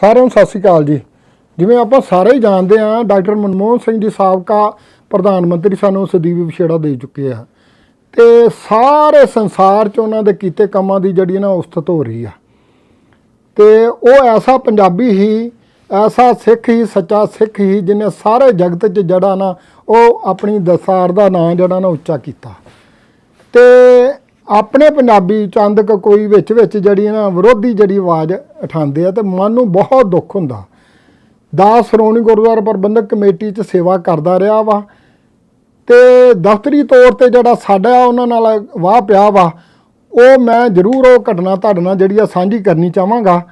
ਸਾਰਿਆਂ ਨੂੰ ਸਤਿ ਸ਼੍ਰੀ ਅਕਾਲ ਜੀ। ਜਿਵੇਂ ਆਪਾਂ ਸਾਰੇ ਹੀ ਜਾਣਦੇ ਹਾਂ, ਡਾਕਟਰ ਮਨਮੋਹਨ ਸਿੰਘ ਜੀ ਸਾਬਕਾ ਪ੍ਰਧਾਨ ਮੰਤਰੀ ਸਾਨੂੰ ਸਦੀਵ ਵਿਛੇੜਾ ਦੇ ਚੁੱਕੇ ਆ। ਤੇ ਸਾਰੇ ਸੰਸਾਰ 'ਚ ਉਹਨਾਂ ਦੇ ਕੀਤੇ ਕੰਮਾਂ ਦੀ ਜਿਹੜੀ ਨਾ ਉਸਤਤ ਹੋ ਰਹੀ ਆ। ਤੇ ਉਹ ਐਸਾ ਪੰਜਾਬੀ ਹੀ, ਐਸਾ ਸਿੱਖ ਹੀ, ਸੱਚਾ ਸਿੱਖ ਹੀ, ਜਿਹਨੇ ਸਾਰੇ ਜਗਤ 'ਚ ਜਿਹੜਾ ਨਾ ਉਹ ਆਪਣੀ ਦਸਾਰ ਦਾ ਨਾਂ ਜਿਹੜਾ ਨਾ ਉੱਚਾ ਕੀਤਾ। ਤੇ ਆਪਣੇ ਪੰਜਾਬੀ ਚੰਦ ਕ ਕੋਈ ਵਿੱਚ ਵਿੱਚ ਜਿਹੜੀ ਨਾ ਵਿਰੋਧੀ ਜਿਹੜੀ ਆਵਾਜ਼ ਉਠਾਉਂਦੇ ਆ ਤੇ ਮਨ ਨੂੰ ਬਹੁਤ ਦੁੱਖ ਹੁੰਦਾ। ਦਾਸ ਸ਼੍ਰੋਮਣੀ ਗੁਰਦੁਆਰਾ ਪ੍ਰਬੰਧਕ ਕਮੇਟੀ 'ਚ ਸੇਵਾ ਕਰਦਾ ਰਿਹਾ ਵਾ ਤੇ ਦਫ਼ਤਰੀ ਤੌਰ ਤੇ ਜਿਹੜਾ ਸਾਡਾ ਉਹਨਾਂ ਨਾਲ ਵਾਹ ਪਿਆ ਵਾ, ਉਹ ਮੈਂ ਜ਼ਰੂਰ ਉਹ ਘਟਨਾ ਤੁਹਾਡੇ ਨਾਲ ਜਿਹੜੀ ਆ ਸਾਂਝੀ ਕਰਨੀ ਚਾਹਾਂਗਾ।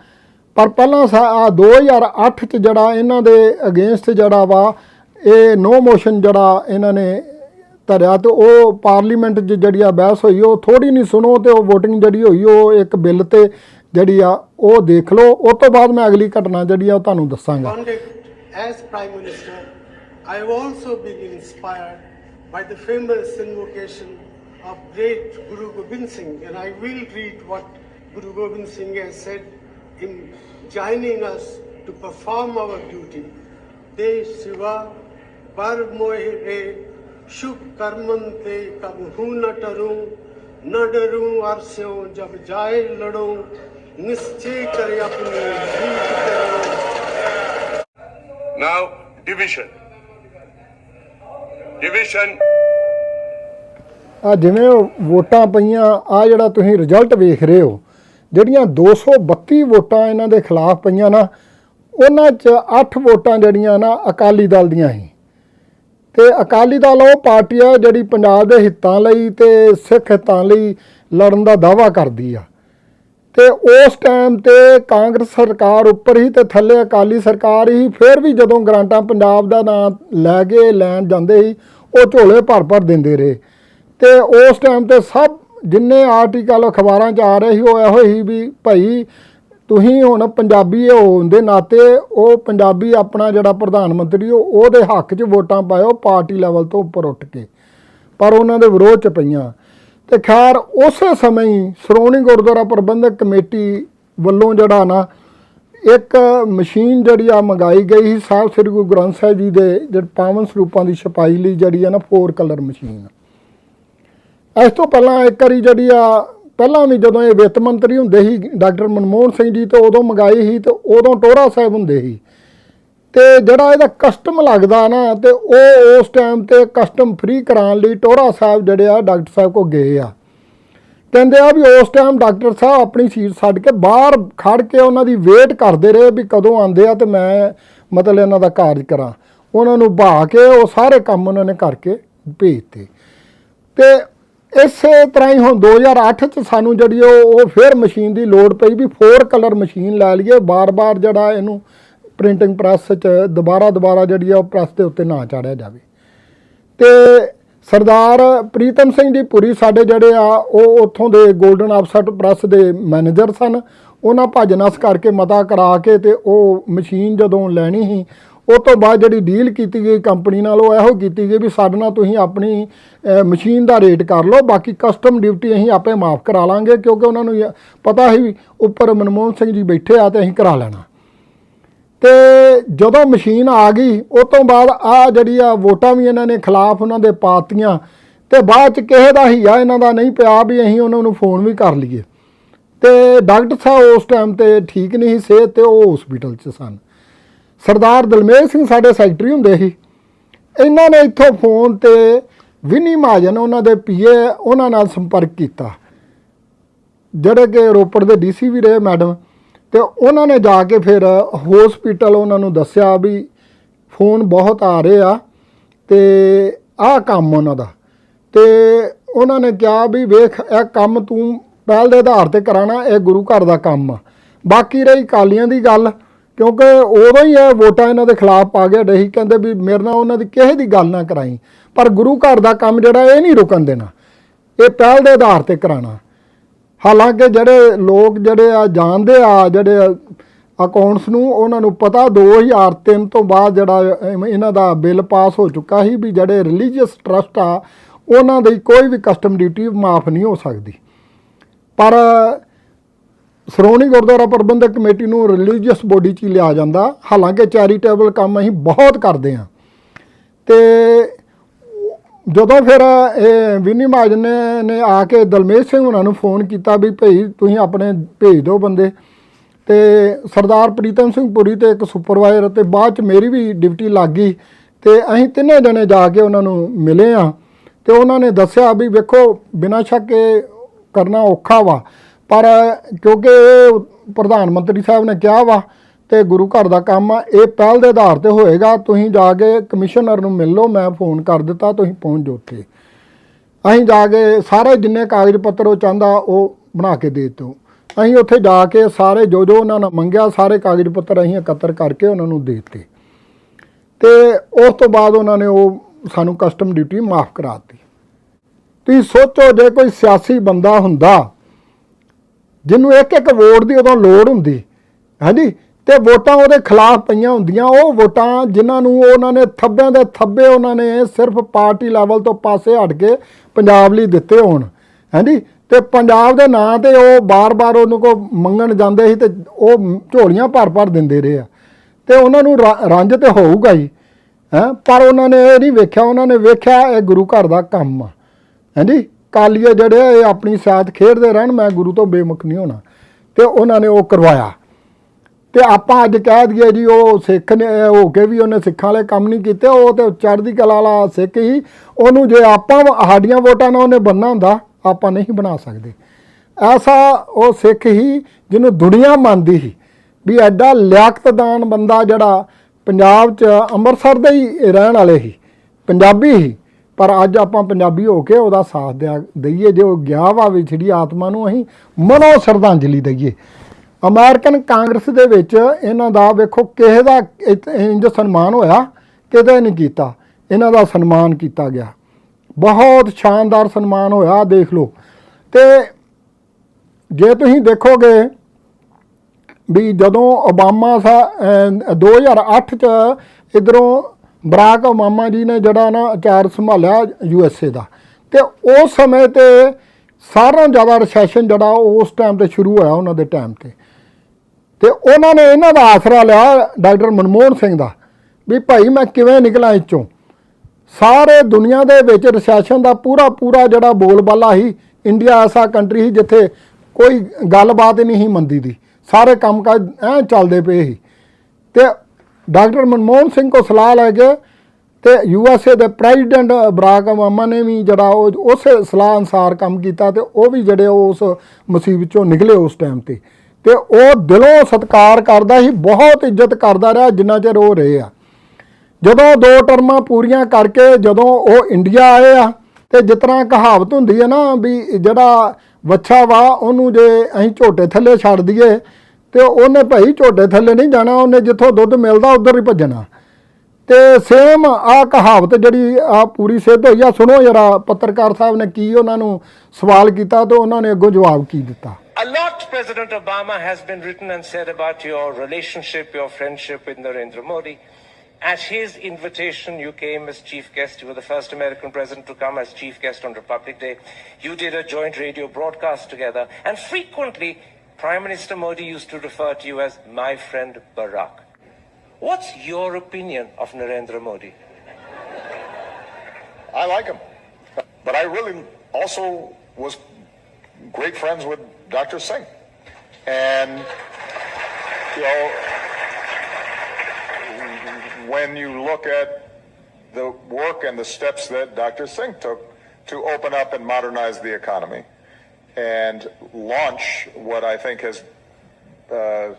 ਪਰ ਪਹਿਲਾਂ ਸਾ- ਆਹ 2008 ਚ ਜਿਹੜਾ ਇਹਨਾਂ ਦੇ ਅਗੇਂਸਟ ਜਿਹੜਾ ਵਾ, ਇਹ ਨੋ ਮੋਸ਼ਨ ਜਿਹੜਾ ਇਹਨਾਂ ਨੇ ਧਰਿਆ ਤੇ ਉਹ ਪਾਰਲੀਮੈਂਟ 'ਚ ਜਿਹੜੀ ਆ ਬਹਿਸ ਹੋਈ ਉਹ ਥੋੜੀ ਨਹੀਂ ਸੁਣੋ ਤੇ ਉਹ VOTING ਜਿਹੜੀ ਹੋਈ ਉਹ ਇੱਕ ਬਿੱਲ ਤੇ ਜਿਹੜੀ ਆ ਉਹ ਦੇਖ ਲਓ ਉਸ ਤੋਂ ਬਾਅਦ ਮੈਂ ਅਗਲੀ ਘਟਨਾ ਜਿਹੜੀ ਆ ਉਹ ਤੁਹਾਨੂੰ ਦੱਸਾਂਗਾ Conduct as Prime Minister, I have also been inspired by the famous invocation of great Guru Gobind Singh, and I will read what Guru Gobind Singh has said in joining us to perform our duty. De Shiva par ਸ਼ੁਭ ਕਰਮਨ ਤੇ ਕਬ ਹੂੰ ਨ true ਨ ਡਰੂ ਅਰਸਿਓ ਜਬ ਜਾਏ ਲੜੋ ਨਿਸ਼ਚੈ ਕਰੇ ਆਪਣੀ ਜੀਤ ਕਰੋ ਨਾਓ ਡਿਵੀਜ਼ਨ ਡਿਵੀਜ਼ਨ ਆ ਜਿਵੇਂ ਵੋਟਾਂ ਪਈਆਂ ਆ ਜਿਹੜਾ ਤੁਸੀਂ ਰਿਜ਼ਲਟ ਵੇਖ ਰਹੇ ਹੋ ਜਿਹੜੀਆਂ 232 ਵੋਟਾਂ ਇਹਨਾਂ ਦੇ ਖਿਲਾਫ ਪਈਆਂ ਨਾ ਉਹਨਾਂ 'ਚ 8 ਵੋਟਾਂ ਜਿਹੜੀਆਂ ਨਾ ਅਕਾਲੀ ਦਲ ਦੀਆਂ ਸੀ। ਤੇ ਅਕਾਲੀ ਦਲ ਉਹ ਪਾਰਟੀ ਆ ਜਿਹੜੀ ਪੰਜਾਬ ਦੇ ਹਿੱਤਾਂ ਲਈ ਤੇ ਸਿੱਖ ਹਿੱਤਾਂ ਲਈ ਲੜਨ ਦਾ ਦਾਵਾ ਕਰਦੀ ਆ। ਤੇ ਉਸ ਟਾਈਮ ਤੇ ਕਾਂਗਰਸ ਸਰਕਾਰ ਉੱਪਰ ਹੀ ਤੇ ਥੱਲੇ ਅਕਾਲੀ ਸਰਕਾਰ ਹੀ ਫਿਰ ਵੀ ਜਦੋਂ ਗ੍ਰਾਂਟਾਂ ਪੰਜਾਬ ਦਾ ਨਾਂ ਲੈ ਕੇ ਲੈਣ ਜਾਂਦੇ ਸੀ, ਉਹ ਝੋਲੇ ਭਰ ਭਰ ਦਿੰਦੇ ਰਹੇ। ਤੇ ਉਸ ਟਾਈਮ ਤੇ ਸਭ ਜਿੰਨੇ ਆਰਟੀਕਲ ਅਖਬਾਰਾਂ 'ਚ ਆ ਰਹੇ ਸੀ, ਉਹ ਇਹੋ ਹੀ ਵੀ ਭਾਈ ਤੁਸੀਂ ਹੁਣ ਪੰਜਾਬੀ ਹੋਣ ਦੇ ਨਾਤੇ ਉਹ ਪੰਜਾਬੀ ਆਪਣਾ ਜਿਹੜਾ ਪ੍ਰਧਾਨ ਮੰਤਰੀ ਉਹ, ਉਹਦੇ ਹੱਕ 'ਚ ਵੋਟਾਂ ਪਾਇਓ ਪਾਰਟੀ ਲੈਵਲ ਤੋਂ ਉੱਪਰ ਉੱਠ ਕੇ। ਪਰ ਉਹਨਾਂ ਦੇ ਵਿਰੋਧ 'ਚ ਪਈਆਂ। ਤੇ ਖੈਰ, ਉਸੇ ਸਮੇਂ ਹੀ ਸ਼੍ਰੋਮਣੀ ਗੁਰਦੁਆਰਾ ਪ੍ਰਬੰਧਕ ਕਮੇਟੀ ਵੱਲੋਂ ਜਿਹੜਾ ਨਾ ਇੱਕ ਮਸ਼ੀਨ ਜਿਹੜੀ ਆ ਮੰਗਾਈ ਗਈ ਸੀ, ਸਾਹਿਬ ਸ੍ਰੀ ਗੁਰੂ ਗ੍ਰੰਥ ਸਾਹਿਬ ਜੀ ਦੇ ਜਿਹੜੇ ਪਾਵਨ ਸਰੂਪਾਂ ਦੀ ਛਪਾਈ ਲਈ ਜਿਹੜੀ ਆ ਨਾ ਫੋਰ ਕਲਰ ਮਸ਼ੀਨ। ਇਸ ਤੋਂ ਪਹਿਲਾਂ ਇੱਕ ਵਾਰੀ ਜਿਹੜੀ ਆ ਪਹਿਲਾਂ ਵੀ ਜਦੋਂ ਇਹ ਵਿੱਤ ਮੰਤਰੀ ਹੁੰਦੇ ਸੀ, ਡਾਕਟਰ ਮਨਮੋਹਨ ਸਿੰਘ ਜੀ ਤੋਂ ਉਦੋਂ ਮੰਗਾਈ ਸੀ ਤੇ ਉਦੋਂ ਟੋਰਾ ਸਾਹਿਬ ਹੁੰਦੇ ਸੀ। ਤੇ ਜਿਹੜਾ ਇਹਦਾ ਕਸਟਮ ਲੱਗਦਾ ਨਾ ਤੇ ਉਹ ਉਸ ਟਾਈਮ ਤੇ ਕਸਟਮ ਫ੍ਰੀ ਕਰਾਉਣ ਲਈ ਟੋਰਾ ਸਾਹਿਬ ਜਿਹੜੇ ਆ, ਡਾਕਟਰ ਸਾਹਿਬ ਕੋ ਗਏ ਆ। ਕਹਿੰਦੇ ਆ ਵੀ ਉਸ ਟਾਈਮ ਡਾਕਟਰ ਸਾਹਿਬ ਆਪਣੀ ਸੀਟ ਛੱਡ ਕੇ ਬਾਹਰ ਖੜ ਕੇ ਉਹਨਾਂ ਦੀ ਵੇਟ ਕਰਦੇ ਰਹੇ ਵੀ ਕਦੋਂ ਆਉਂਦੇ ਆ ਤੇ ਮੈਂ ਮਤਲਬ ਇਹਨਾਂ ਦਾ ਕਾਰਜ ਕਰਾਂ। ਉਹਨਾਂ ਨੂੰ ਬਹਾ ਕੇ ਉਹ ਸਾਰੇ ਕੰਮ ਉਹਨਾਂ ਨੇ ਕਰਕੇ ਭੇਜਤੇ ਤੇ ਇਸੇ ਤਰ੍ਹਾਂ ਹੀ ਹੁਣ 2008 ਚ ਸਾਨੂੰ ਜਿਹੜੀ ਉਹ ਉਹ ਫਿਰ ਮਸ਼ੀਨ ਦੀ ਲੋੜ ਪਈ ਵੀ ਫੋਰ ਕਲਰ ਮਸ਼ੀਨ ਲੈ ਲਈਏ। ਬਾਰ-ਬਾਰ ਜਿਹੜਾ ਇਹਨੂੰ ਪ੍ਰਿੰਟਿੰਗ ਪ੍ਰੈਸ ਚ ਦੁਬਾਰਾ ਦੁਬਾਰਾ ਜਿਹੜੀ ਆ ਉਹ ਪ੍ਰੈਸ ਦੇ ਉੱਤੇ ਨਾ ਚਾੜਿਆ ਜਾਵੇ। ਤੇ ਸਰਦਾਰ ਪ੍ਰੀਤਮ ਸਿੰਘ ਦੀ ਪੁਰੀ ਸਾਡੇ ਜਿਹੜੇ ਆ, ਉਹ ਉੱਥੋਂ ਦੇ 골ਡਨ ਅਫਸਰ ਪ੍ਰੈਸ ਦੇ ਮੈਨੇਜਰ ਸਨ। ਉਹਨਾਂ ਭੱਜ ਕਰਕੇ ਮਤਾ ਕਰਾ ਕੇ ਤੇ ਉਹ ਮਸ਼ੀਨ ਜਦੋਂ ਲੈਣੀ ਸੀ ਉਹ ਤੋਂ ਬਾਅਦ ਜਿਹੜੀ ਡੀਲ ਕੀਤੀ ਗਈ ਕੰਪਨੀ ਨਾਲ, ਉਹ ਇਹੋ ਕੀਤੀ ਗਈ ਵੀ ਸਾਡੇ ਨਾਲ ਤੁਸੀਂ ਆਪਣੀ ਮਸ਼ੀਨ ਦਾ ਰੇਟ ਕਰ ਲਓ, ਬਾਕੀ ਕਸਟਮ ਡਿਊਟੀ ਅਸੀਂ ਆਪੇ ਮਾਫ ਕਰਾ ਲਾਂਗੇ, ਕਿਉਂਕਿ ਉਹਨਾਂ ਨੂੰ ਪਤਾ ਸੀ ਉੱਪਰ ਮਨਮੋਹਨ ਸਿੰਘ ਜੀ ਬੈਠੇ ਆ ਤੇ ਅਸੀਂ ਕਰਾ ਲੈਣਾ। ਤੇ ਜਦੋਂ ਮਸ਼ੀਨ ਆ ਗਈ, ਉਹ ਤੋਂ ਬਾਅਦ ਆ ਜਿਹੜੀ ਆ ਵੋਟਾਂ ਵੀ ਇਹਨਾਂ ਨੇ ਖਿਲਾਫ ਉਹਨਾਂ ਦੇ ਪਾਤੀਆਂ, ਤੇ ਬਾਅਦ ਚ ਕਿਸੇ ਦਾ ਹੀ ਆ ਇਹਨਾਂ ਦਾ ਨਹੀਂ ਪਿਆ ਵੀ ਅਸੀਂ ਉਹਨਾਂ ਨੂੰ ਫੋਨ ਵੀ ਕਰ ਲਈਏ। ਤੇ ਡਾਕਟਰ ਸਾਹਿਬ ਉਸ ਟਾਈਮ ਤੇ ਠੀਕ ਨਹੀਂ ਸੀ, ਸਿਹਤ ਤੇ ਉਹ ਹਸਪੀਟਲ 'ਚ ਸਨ। ਸਰਦਾਰ ਦਲਮੇਲ ਸਿੰਘ ਸਾਡੇ ਸੈਕਟਰੀ ਹੁੰਦੇ ਸੀ। ਇਹਨਾਂ ਨੇ ਇੱਥੋਂ ਫੋਨ ਤੇ ਵਿਨੀ ਮਹਾਜਨ, ਉਹਨਾਂ ਦੇ ਪੀਏ, ਉਹਨਾਂ ਨਾਲ ਸੰਪਰਕ ਕੀਤਾ। ਜਿਹੜੇ ਕਿ ਰੋਪੜ ਦੇ ਡੀਸੀ ਵੀ ਰਹੇ ਮੈਡਮ ਤੇ ਉਹਨਾਂ ਨੇ ਜਾ ਕੇ ਫਿਰ ਹਸਪੀਟਲ ਉਹਨਾਂ ਨੂੰ ਦੱਸਿਆ ਵੀ ਫੋਨ ਬਹੁਤ ਆ ਰਹੇ ਆ, ਤੇ ਆਹ ਕੰਮ ਉਹਨਾਂ ਦਾ। ਤੇ ਉਹਨਾਂ ਨੇ ਕਿਹਾ ਵੀ ਵੇਖ, ਇਹ ਕੰਮ ਤੂੰ ਪਹਿਲ ਦੇ ਆਧਾਰ ਤੇ ਕਰਾਣਾ ਇਹ ਗੁਰੂ ਘਰ ਦਾ ਕੰਮ ਆ। ਬਾਕੀ ਰਹੀ ਕਾਲੀਆਂ ਦੀ ਗੱਲ ਕਿਉਂਕਿ ਉਦੋਂ ਹੀ ਇਹ ਵੋਟਾਂ ਇਹਨਾਂ ਦੇ ਖਿਲਾਫ ਪਾ ਗਏ ਰਹੀ ਕਹਿੰਦੇ ਵੀ ਮੇਰੇ ਨਾਲ ਉਹਨਾਂ ਦੀ ਕਿਸੇ ਦੀ ਗੱਲ ਨਾ ਕਰਾਈ। ਪਰ ਗੁਰੂ ਘਰ ਦਾ ਕੰਮ ਜਿਹੜਾ ਇਹ ਨਹੀਂ ਰੁਕਣ ਦੇਣਾ। ਇਹ ਪਹਿਲ ਦੇ ਆਧਾਰ ਤੇ ਕਰਾਣਾ ਹਾਲਾਂਕਿ ਜਿਹੜੇ ਲੋਕ ਜਿਹੜੇ ਆ ਜਾਣਦੇ ਆ, ਜਿਹੜੇ ਅਕਾਊਂਟਸ ਨੂੰ, ਉਹਨਾਂ ਨੂੰ ਪਤਾ 2003 ਤੋਂ ਬਾਅਦ ਜਿਹੜਾ ਇਹਨਾਂ ਦਾ ਬਿੱਲ ਪਾਸ ਹੋ ਚੁੱਕਾ ਸੀ ਵੀ ਜਿਹੜੇ ਰਿਲੀਜੀਅਸ ਟਰਸਟ ਆ, ਉਹਨਾਂ ਦੀ ਕੋਈ ਵੀ ਕਸਟਮ ਡਿਊਟੀ ਮਾਫ ਨਹੀਂ ਹੋ ਸਕਦੀ। ਪਰ ਸ਼੍ਰੋਮਣੀ ਗੁਰਦੁਆਰਾ ਪ੍ਰਬੰਧਕ ਕਮੇਟੀ ਨੂੰ ਰਿਲੀਜੀਅਸ ਬੋਡੀ 'ਚ ਹੀ ਲਿਆ ਜਾਂਦਾ। ਹਾਲਾਂਕਿ ਚੈਰੀਟੇਬਲ ਕੰਮ ਅਸੀਂ ਬਹੁਤ ਕਰਦੇ ਹਾਂ। ਤੇ ਜਦੋਂ ਫਿਰ ਇਹ ਵਿਨੀ ਮਹਾਜਨ ਨੇ ਆ ਕੇ ਦਲਮੇਸ਼ ਸਿੰਘ ਉਹਨਾਂ ਨੂੰ ਫੋਨ ਕੀਤਾ ਵੀ ਭਈ ਤੁਸੀਂ ਆਪਣੇ ਭੇਜ ਦਿਓ ਬੰਦੇ। ਤੇ ਸਰਦਾਰ ਪ੍ਰੀਤਮ ਸਿੰਘ ਪੁਰੀ ਤੇ ਇੱਕ ਸੁਪਰਵਾਈਜ਼ਰ ਤੇ ਬਾਅਦ ਚ ਮੇਰੀ ਵੀ ਡਿਊਟੀ ਲੱਗ ਗਈ। ਤੇ ਅਸੀਂ ਤਿੰਨੇ ਜਣੇ ਜਾ ਕੇ ਉਹਨਾਂ ਨੂੰ ਮਿਲੇ ਆ ਤੇ ਉਹਨਾਂ ਨੇ ਦੱਸਿਆ ਵੀ ਵੇਖੋ, ਬਿਨਾਂ ਸ਼ੱਕ ਇਹ ਕਰਨਾ ਔਖਾ ਵਾ। ਪਰ ਕਿਉਂਕਿ ਇਹ ਪ੍ਰਧਾਨ ਮੰਤਰੀ ਸਾਹਿਬ ਨੇ ਕਿਹਾ ਵਾ ਤੇ ਗੁਰੂ ਘਰ ਦਾ ਕੰਮ ਆ, ਇਹ ਪਹਿਲ ਦੇ ਆਧਾਰ ਤੇ ਹੋਏਗਾ, ਤੁਸੀਂ ਜਾ ਕੇ ਕਮਿਸ਼ਨਰ ਨੂੰ ਮਿਲ ਲਓ, ਮੈਂ ਫੋਨ ਕਰ ਦਿੱਤਾ, ਤੁਸੀਂ ਪਹੁੰਚ ਜਾਓ ਉੱਥੇ। ਅਸੀਂ ਜਾ ਕੇ ਸਾਰੇ ਜਿੰਨੇ ਕਾਗਜ਼ ਪੱਤਰ ਉਹ ਚਾਹੁੰਦਾ, ਉਹ ਬਣਾ ਕੇ ਦੇ ਦਿਓ ਅਸੀਂ ਉੱਥੇ ਜਾ ਕੇ ਸਾਰੇ ਜੋ ਜੋ ਉਹਨਾਂ ਨੇ ਮੰਗਿਆ, ਸਾਰੇ ਕਾਗਜ਼ ਪੱਤਰ ਅਸੀਂ ਇਕੱਤਰ ਕਰਕੇ ਉਹਨਾਂ ਨੂੰ ਦੇ ਦਿੱਤੇ। ਤੇ ਉਸ ਤੋਂ ਬਾਅਦ ਉਹਨਾਂ ਨੇ ਉਹ ਸਾਨੂੰ ਕਸਟਮ ਡਿਊਟੀ ਮਾਫ ਕਰਾ ਦਿੱਤੀ। ਤੁਸੀਂ ਸੋਚੋ, ਜੇ ਕੋਈ ਸਿਆਸੀ ਬੰਦਾ ਹੁੰਦਾ ਜਿਹਨੂੰ ਇੱਕ ਇੱਕ ਵੋਟ ਦੀ ਉਦੋਂ ਲੋੜ ਹੁੰਦੀ, ਹਾਂਜੀ? ਤੇ ਵੋਟਾਂ ਉਹਦੇ ਖਿਲਾਫ ਪਈਆਂ ਹੁੰਦੀਆਂ। ਉਹ ਵੋਟਾਂ ਜਿਨ੍ਹਾਂ ਨੂੰ ਉਹਨਾਂ ਨੇ ਥੱਬਿਆਂ ਦੇ ਥੱਬੇ ਉਹਨਾਂ ਨੇ ਸਿਰਫ ਪਾਰਟੀ ਲੈਵਲ ਤੋਂ ਪਾਸੇ ਹਟ ਕੇ ਪੰਜਾਬ ਲਈ ਦਿੱਤੇ ਹੋਣ, ਹਾਂਜੀ? ਤੇ ਪੰਜਾਬ ਦੇ ਨਾਂ ਤੇ ਉਹ ਬਾਰ-ਬਾਰ ਉਹਨੂੰ ਕੋ ਮੰਗਣ ਜਾਂਦੇ ਸੀ ਤੇ ਉਹ ਝੋਲੀਆਂ ਭਰ-ਭਰ ਦਿੰਦੇ ਰਹੇ ਆ। ਤੇ ਉਹਨਾਂ ਨੂੰ ਰ- ਰੰਜ ਤੇ ਹੋਊਗਾ ਹੀ, ਹੈ? ਪਰ ਉਹਨਾਂ ਨੇ ਇਹ ਨਹੀਂ ਵੇਖਿਆ, ਉਹਨਾਂ ਨੇ ਵੇਖਿਆ ਇਹ ਗੁਰੂ ਘਰ ਦਾ ਕੰਮ ਆ, ਹਾਂਜੀ? ਕਾਲੀਏ ਜਿਹੜੇ ਆ, ਇਹ ਆਪਣੀ ਸਾਥ ਖੇਡਦੇ ਰਹਿਣ ਮੈਂ ਗੁਰੂ ਤੋਂ ਬੇਮੁਖ ਨਹੀਂ ਹੋਣਾ। ਤੇ ਉਹਨਾਂ ਨੇ ਉਹ ਕਰਵਾਇਆ। ਤੇ ਆਪਾਂ ਅੱਜ ਕਹਿ ਦਈਏ ਜੀ ਉਹ ਸਿੱਖ ਨੇ ਹੋ ਕੇ ਵੀ ਉਹਨੇ ਸਿੱਖਾਂ ਵਾਲੇ ਕੰਮ ਨਹੀਂ ਕੀਤੇ ਉਹ ਤੇ ਚੜ੍ਹਦੀ ਕਲਾ ਵਾਲਾ ਸਿੱਖ ਹੀ। ਉਹਨੂੰ ਜੇ ਆਪਾਂ ਸਾਡੀਆਂ ਵੋਟਾਂ ਨਾਲ ਉਹਨੇ ਬੰਨਾ ਹੁੰਦਾ ਆਪਾਂ ਨਹੀਂ ਬਣਾ ਸਕਦੇ। ਐਸਾ ਉਹ ਸਿੱਖ ਹੀ ਜਿਹਨੂੰ ਦੁਨੀਆ ਮੰਨਦੀ ਸੀ ਵੀ ਐਡਾ ਲਿਆਕਤਦਾਨ ਬੰਦਾ ਜਿਹੜਾ ਪੰਜਾਬ 'ਚ ਅੰਮ੍ਰਿਤਸਰ ਦੇ ਹੀ ਰਹਿਣ ਵਾਲੇ ਸੀ ਪੰਜਾਬੀ ਸੀ। ਪਰ ਅੱਜ ਆਪਾਂ ਪੰਜਾਬੀ ਹੋ ਕੇ ਉਹਦਾ ਸਾਥ ਦਿਆ ਦਈਏ, ਜੇ ਉਹ ਗਿਆ ਵਾ ਵਿਛੜੀ ਆਤਮਾ ਨੂੰ ਅਸੀਂ ਮਨੋ ਸ਼ਰਧਾਂਜਲੀ ਦਈਏ। ਅਮਰੀਕਨ ਕਾਂਗਰਸ ਦੇ ਵਿੱਚ ਇਹਨਾਂ ਦਾ ਵੇਖੋ ਕਿਸੇ ਦਾ ਇਤ- ਇੰਜ ਸਨਮਾਨ ਹੋਇਆ, ਕਿਤੇ ਨਹੀਂ ਕੀਤਾ। ਇਹਨਾਂ ਦਾ ਸਨਮਾਨ ਕੀਤਾ ਗਿਆ। ਬਹੁਤ ਸ਼ਾਨਦਾਰ ਸਨਮਾਨ ਹੋਇਆ, ਦੇਖ ਲਓ। ਤੇ ਜੇ ਤੁਸੀਂ ਦੇਖੋਗੇ ਵੀ ਜਦੋਂ ਓਬਾਮਾ ਸਾ ਅਹ 2008 ਚ ਇਧਰੋਂ ਬਰਾਕ ਓਬਾਮਾ ਜੀ ਨੇ ਜਿਹੜਾ ਨਾ ਚਾਰ ਸੰਭਾਲਿਆ ਯੂ ਐਸ ਏ ਦਾ। ਤੇ ਉਸ ਸਮੇਂ ਤੇ ਸਾਰਿਆਂ ਨਾਲੋਂ ਜ਼ਿਆਦਾ ਰੈਸੈਸ਼ਨ ਜਿਹੜਾ ਉਹ ਉਸ ਟਾਈਮ ਤੇ ਸ਼ੁਰੂ ਹੋਇਆ ਉਹਨਾਂ ਦੇ ਟਾਈਮ ਤੇ। ਤੇ ਉਹਨਾਂ ਨੇ ਇਹਨਾਂ ਦਾ ਆਸਰਾ ਲਿਆ ਡਾਕਟਰ ਮਨਮੋਹਨ ਸਿੰਘ ਦਾ ਵੀ ਭਾਈ ਮੈਂ ਕਿਵੇਂ ਨਿਕਲਾਂ ਇਸ ਚੋਂ ਸਾਰੇ ਦੁਨੀਆ ਦੇ ਵਿੱਚ ਰੈਸੈਸ਼ਨ ਦਾ ਪੂਰਾ ਪੂਰਾ ਜਿਹੜਾ ਬੋਲਬਾਲਾ ਸੀ ਇੰਡੀਆ ਐਸਾ ਕੰਟਰੀ ਸੀ ਜਿੱਥੇ ਕੋਈ ਗੱਲਬਾਤ ਨਹੀਂ ਸੀ ਮੰਦੀ ਦੀ। ਸਾਰੇ ਕੰਮਕਾਜ ਐ ਚੱਲਦੇ ਪਏ ਸੀ। ਤੇ ਡਾਕਟਰ ਮਨਮੋਹਨ ਸਿੰਘ ਕੋ ਸਲਾਹ ਲੈ ਕੇ ਤੇ ਯੂ ਐਸ ਏ ਦੇ ਪ੍ਰੈਜ਼ੀਡੈਂਟ ਬਰਾਕ ਓਬਾਮਾ ਨੇ ਵੀ ਜਿਹੜਾ ਉਹ ਉਸੇ ਸਲਾਹ ਅਨਸਾਰ ਕੰਮ ਕੀਤਾ ਤੇ ਉਹ ਵੀ ਜਿਹੜੇ ਉਸ ਮੁਸੀਬਤ ਚੋਂ ਨਿਕਲੇ ਉਸ ਟਾਈਮ ਤੇ। ਤੇ ਉਹ ਦਿਲੋਂ ਸਤਿਕਾਰ ਕਰਦਾ ਸੀ, ਬਹੁਤ ਇੱਜ਼ਤ ਕਰਦਾ ਰਿਹਾ ਜਿੰਨਾ ਚਿਰ ਉਹ ਰਹੇ ਆ। ਜਦੋਂ ਦੋ ਟਰਮਾਂ ਪੂਰੀਆਂ ਕਰਕੇ ਜਦੋਂ ਉਹ ਇੰਡੀਆ ਆਏ ਆ ਤੇ ਜਿਸ ਤਰ੍ਹਾਂ ਕਹਾਵਤ ਹੁੰਦੀ ਹੈ ਨਾ ਵੀ ਜਿਹੜਾ ਵੱਛਾ ਵਾ ਉਹਨੂੰ ਜੇ ਅਸੀਂ ਝੋਟੇ ਥੱਲੇ ਛੱਡ ਦਈਏ ਤੇ ਉਹਨੇ ਭਾਈ ਝੋਟੇ ਥੱਲੇ ਨਹੀਂ ਜਾਣਾ ਉਹਨੇ ਜਿੱਥੋਂ ਦੁੱਧ ਮਿਲਦਾ ਉਧਰ ਹੀ ਭੱਜਣਾ ਤੇ ਸੇਮ ਆ ਕਹਾਵਤ ਜਿਹੜੀ ਆ ਪੂਰੀ ਸਿੱਧ ਹੋਈ ਆ ਸੁਣੋ ਜਰਾ ਪੱਤਰਕਾਰ ਸਾਹਿਬ ਨੇ ਕੀ ਉਹਨਾਂ ਨੂੰ ਸਵਾਲ ਕੀਤਾ ਤੇ ਉਹਨਾਂ ਨੇ ਅੱਗੋਂ ਜਵਾਬ ਕੀ ਦਿੱਤਾ A lot, President Obama, has been written and said about your relationship, your friendship with Narendra Modi. At his invitation, you came as chief guest. You were the first American president to come as chief guest on Republic Day. You did a joint radio broadcast together. And frequently, Prime Minister Modi used to refer to you as my friend Barack. What's your opinion of Narendra Modi? I like him. But I really also was great friends with Dr. Singh. And, you know, when you look at the work and the steps that Dr. Singh took to open up and modernize the economy and launch what I think has uh,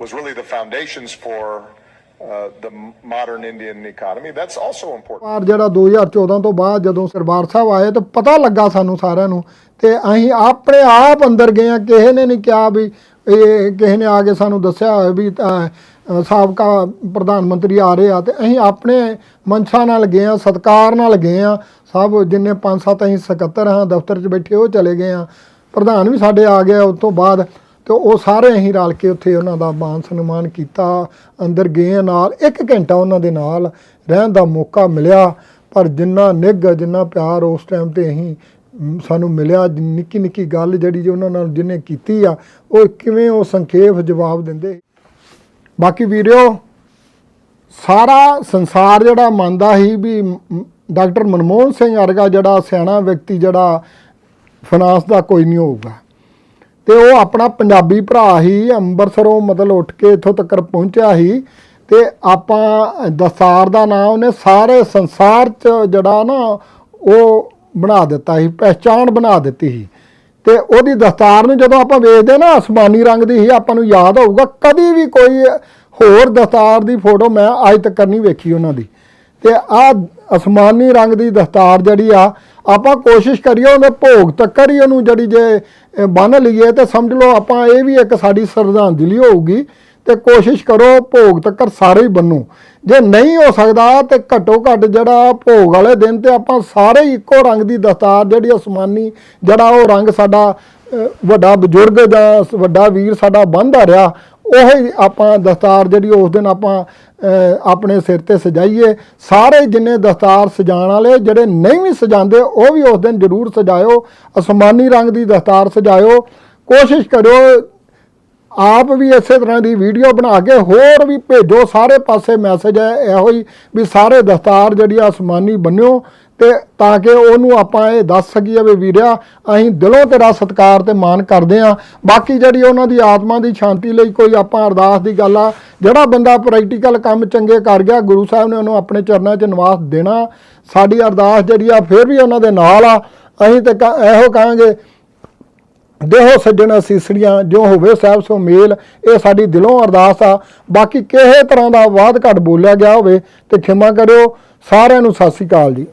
was really the foundations for uh, the modern Indian economy. That's also important. ਵਾਰ ਜਿਹੜਾ 2014 ਤੋਂ ਬਾਅਦ ਜਦੋਂ ਸਰਦਾਰ ਸਾਹਿਬ ਆਏ ਤਾਂ ਪਤਾ ਲੱਗਾ ਸਾਨੂੰ ਸਾਰਿਆਂ ਨੂੰ ਤੇ ਅਸੀਂ ਆਪਣੇ ਆਪ ਅੰਦਰ ਗਏ ਆ ਕਿਸੇ ਨੇ ਨਹੀਂ ਕਿਹਾ ਵੀ ਇਹ ਕਿਸੇ ਨੇ ਆ ਕੇ ਸਾਨੂੰ ਦੱਸਿਆ ਹੋਵੇ ਵੀ ਸਾਬਕਾ ਪ੍ਰਧਾਨ ਮੰਤਰੀ ਆ ਰਹੇ ਆ ਤੇ ਅਸੀਂ ਆਪਣੇ ਮਨਸ਼ਾ ਨਾਲ ਗਏ ਆ ਸਤਕਾਰ ਨਾਲ ਗਏ ਆ ਸਭ ਜਿੰਨੇ ਪੰਜ ਸੱਤ ਅਸੀਂ ਸਕੱਤਰ ਹਾਂ ਦਫ਼ਤਰ 'ਚ ਬੈਠੇ ਉਹ ਚਲੇ ਗਏ ਆ ਪ੍ਰਧਾਨ ਵੀ ਸਾਡੇ ਆ ਗਿਆ ਉਸ ਤੋਂ ਬਾਅਦ ਤੇ ਉਹ ਸਾਰੇ ਅਸੀਂ ਰਲ ਕੇ ਉੱਥੇ ਉਹਨਾਂ ਦਾ ਮਾਨ ਸਨਮਾਨ ਕੀਤਾ, ਅੰਦਰ ਗਏ ਨਾਲ, ਇੱਕ ਘੰਟਾ ਉਹਨਾਂ ਦੇ ਨਾਲ ਰਹਿਣ ਦਾ ਮੌਕਾ ਮਿਲਿਆ। ਪਰ ਜਿੰਨਾ ਨਿੱਘ, ਜਿੰਨਾ ਪਿਆਰ ਉਸ ਟਾਈਮ ਤੇ ਅਸੀਂ ਸਾਨੂੰ ਮਿਲਿਆ ਨਿੱਕੀ ਨਿੱਕੀ ਗੱਲ ਜਿਹੜੀ ਜੀ ਉਹਨਾਂ ਨਾਲ ਜਿਹਨੇ ਕੀਤੀ ਆ, ਉਹ ਕਿਵੇਂ ਉਹ ਸੰਖੇਪ ਜਵਾਬ ਦਿੰਦੇ। ਬਾਕੀ ਵੀਰਿਓ, ਸਾਰਾ ਸੰਸਾਰ ਜਿਹੜਾ ਮੰਨਦਾ ਸੀ ਵੀ ਡਾਕਟਰ ਮਨਮੋਹਨ ਸਿੰਘ ਵਰਗਾ ਜਿਹੜਾ ਸਿਆਣਾ ਵਿਅਕਤੀ ਜਿਹੜਾ ਫਾਈਨਾਂਸ ਦਾ ਕੋਈ ਨਹੀਂ ਹੋਊਗਾ। ਤੇ ਉਹ ਆਪਣਾ ਪੰਜਾਬੀ ਭਰਾ ਹੀ ਅੰਮ੍ਰਿਤਸਰੋਂ ਮਤਲਬ ਉੱਠ ਕੇ ਇੱਥੋਂ ਤੱਕ ਪਹੁੰਚਿਆ ਸੀ ਤੇ ਆਪਾਂ ਦਸਤਾਰ ਦਾ ਨਾਮ ਉਹਨੇ ਸਾਰੇ ਸੰਸਾਰ 'ਚ ਜਿਹੜਾ ਨਾ ਉਹ ਬਣਾ ਦਿੱਤਾ ਸੀ, ਪਹਿਚਾਣ ਬਣਾ ਦਿੱਤੀ ਸੀ। ਤੇ ਉਹਦੀ ਦਸਤਾਰ ਨੂੰ ਜਦੋਂ ਆਪਾਂ ਵੇਖਦੇ ਨਾ ਅਸਮਾਨੀ ਰੰਗ ਦੀ ਸੀ ਆਪਾਂ ਨੂੰ ਯਾਦ ਹੋਊਗਾ ਕਦੀ ਵੀ ਕੋਈ ਹੋਰ ਦਸਤਾਰ ਦੀ ਫੋਟੋ ਮੈਂ ਅੱਜ ਤੱਕ ਨਹੀਂ ਵੇਖੀ ਉਹਨਾਂ ਦੀ। ਤੇ ਆ ਅਸਮਾਨੀ ਰੰਗ ਦੀ ਦਸਤਾਰ ਜਿਹੜੀ ਆ ਆਪਾਂ ਕੋਸ਼ਿਸ਼ ਕਰੀਏ ਉਹਦੇ ਭੋਗ ਤੱਕ ਹੀ ਉਹਨੂੰ ਜਿਹੜੀ ਜੇ ਬੰਨ ਲਈਏ ਤੇ ਸਮਝ ਲਓ ਆਪਾਂ ਇਹ ਵੀ ਇੱਕ ਸਾਡੀ ਸ਼ਰਧਾਂਜਲੀ ਹੋਊਗੀ ਤੇ ਕੋਸ਼ਿਸ਼ ਕਰੋ ਭੋਗ ਤੱਕ ਸਾਰੇ ਹੀ ਬੰਨੂ। ਜੇ ਨਹੀਂ ਹੋ ਸਕਦਾ ਤੇ ਘੱਟੋ ਘੱਟ ਜਿਹੜਾ ਭੋਗ ਵਾਲੇ ਦਿਨ ਤੇ ਆਪਾਂ ਸਾਰੇ ਹੀ ਇੱਕੋ ਰੰਗ ਦੀ ਦਸਤਾਰ ਜਿਹੜੀ ਅਸਮਾਨੀ ਜਿਹੜਾ ਉਹ ਰੰਗ ਸਾਡਾ ਵੱਡਾ ਬਜ਼ੁਰਗ ਜਾਂ ਵੱਡਾ ਵੀਰ ਸਾਡਾ ਬੰਨਦਾ ਰਿਹਾ ਉਹ ਹੀ ਆਪਾਂ ਦਸਤਾਰ ਜਿਹੜੀ ਉਸ ਦਿਨ ਆਪਾਂ ਆਪਣੇ ਸਿਰ ਤੇ ਸਜਾਈਏ, ਸਾਰੇ ਜਿੰਨੇ ਦਸਤਾਰ ਸਜਾਉਣ ਵਾਲੇ, ਜਿਹੜੇ ਨਹੀਂ ਵੀ ਸਜਾਉਂਦੇ, ਉਹ ਵੀ ਉਸ ਦਿਨ ਜ਼ਰੂਰ ਸਜਾਇਓ, ਅਸਮਾਨੀ ਰੰਗ ਦੀ ਦਸਤਾਰ ਸਜਾਇਓ, ਕੋਸ਼ਿਸ਼ ਕਰਿਓ, ਆਪ ਵੀ ਇਸੇ ਤਰ੍ਹਾਂ ਦੀ ਵੀਡੀਓ ਬਣਾ ਕੇ ਹੋਰ ਵੀ ਭੇਜੋ, ਸਾਰੇ ਪਾਸੇ ਮੈਸੇਜ ਹੈ ਇਹੋ ਹੀ ਵੀ ਸਾਰੇ ਦਸਤਾਰ ਜਿਹੜੀ ਆ ਅਸਮਾਨੀ ਬੰਨਿਓ ਤੇ ਤਾਂ ਕਿ ਉਹਨੂੰ ਆਪਾਂ ਇਹ ਦੱਸ ਸਕੀਏ ਵੀ ਵੀਰਿਆ, ਅਸੀਂ ਦਿਲੋਂ ਤੇਰਾ ਸਤਿਕਾਰ ਤੇ ਮਾਣ ਕਰਦੇ ਆ ਬਾਕੀ ਜਿਹੜੀ ਉਹਨਾਂ ਦੀ ਆਤਮਾ ਦੀ ਸ਼ਾਂਤੀ ਲਈ ਕੋਈ ਆਪਾਂ ਅਰਦਾਸ ਦੀ ਗੱਲ ਆ, ਜਿਹੜਾ ਬੰਦਾ ਪ੍ਰੈਕਟੀਕਲ ਕੰਮ ਚੰਗੇ ਕਰ ਗਿਆ, ਗੁਰੂ ਸਾਹਿਬ ਨੇ ਉਹਨੂੰ ਆਪਣੇ ਚਰਨਾਂ 'ਚ ਨਿਵਾਸ ਦੇਣਾ। ਸਾਡੀ ਅਰਦਾਸ ਜਿਹੜੀ ਆ, ਫਿਰ ਵੀ ਉਹਨਾਂ ਦੇ ਨਾਲ ਆ। ਅਸੀਂ ਤੇ ਕ- ਇਹੋ ਕਹਾਂਗੇ, ਦੇਹੋ ਸੱਜਣ ਸੀਸੜੀਆਂ ਜੋ ਹੋਵੇ ਸਾਹਿਬ ਸੋ ਮੇਲ, ਇਹ ਸਾਡੀ ਦਿਲੋਂ ਅਰਦਾਸ ਆ। ਬਾਕੀ ਕਿਸੇ ਤਰ੍ਹਾਂ ਦਾ ਵਾਅਦ ਘਟ ਬੋਲਿਆ ਗਿਆ ਹੋਵੇ ਤੇ ਖਿਮਾ ਕਰਿਓ। ਸਾਰਿਆਂ ਨੂੰ ਸਤਿ ਸ੍ਰੀ ਅਕਾਲ ਜੀ।